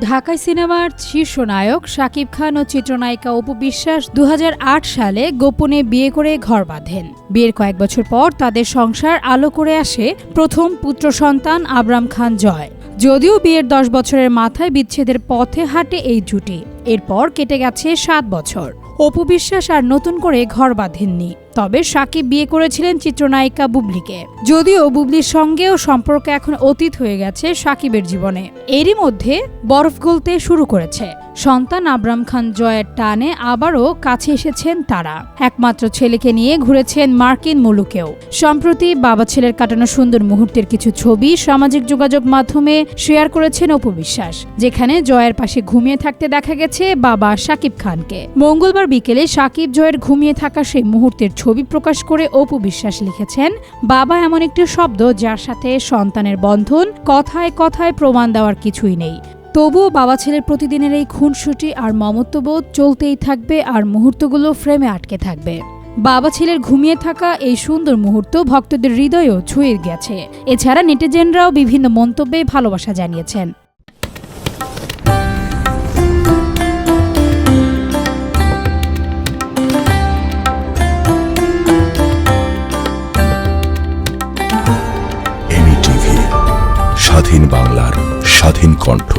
ঢাকাই সিনেমার শীর্ষ নায়ক শাকিব খান ও চিত্রনায়িকা অপু বিশ্বাস দু হাজার আট সালে গোপনে বিয়ে করে ঘর বাঁধেন। বিয়ের কয়েক বছর পর তাদের সংসার আলো করে আসে প্রথম পুত্র সন্তান আবরাম খান জয়। যদিও বিয়ের দশ বছরের মাথায় বিচ্ছেদের পথে হাঁটে এই জুটি, এরপর কেটে গেছে সাত বছর। অপু বিশ্বাস আর নতুন করে ঘর বাঁধেননি, তবে সাকিব বিয়ে করেছিলেন চিত্রনায়িকা বুবলিকে। যদিও বুবলির সঙ্গেও সম্পর্ক এখন অতীত হয়ে গেছে সাকিবের জীবনে। এরই মধ্যে বরফ গলতে শুরু করেছে। সন্তান আবরাম খান জয়ের টানে আবারও কাছে এসেছেন তারা। একমাত্র ছেলেকে নিয়ে ঘুরেছেন মার্কিন মুলুকেও। সম্প্রতি বাবা ছেলের কাটানো সুন্দর মুহূর্তের কিছু ছবি সামাজিক যোগাযোগ মাধ্যমে শেয়ার করেছেন অপু বিশ্বাস, যেখানে জয়ের পাশে ঘুমিয়ে থাকতে দেখা গেছে বাবা সাকিব খানকে। মঙ্গলবার বিকেলে সাকিব জয়ের ঘুমিয়ে থাকা সেই মুহূর্তের ছবি প্রকাশ করে অপু বিশ্বাস লিখেছেন, বাবা এমন একটি শব্দ যার সাথে সন্তানের বন্ধন কথায় কথায় প্রমাণ দেওয়ার কিছুই নেই। তবুও বাবা ছেলের প্রতিদিনের এই খুনসুটি আর মমত্ববোধ চলতেই থাকবে আর মুহূর্তগুলো ফ্রেমে আটকে থাকবে। বাবা ছেলের ঘুমিয়ে থাকা এই সুন্দর মুহূর্ত ভক্তদের হৃদয়েও ছুঁয়ে গেছে। এছাড়া নেটিজেনরাও বিভিন্ন মন্তব্যে ভালোবাসা জানিয়েছেন। স্বাধীন বাংলার স্বাধীন কণ্ঠ।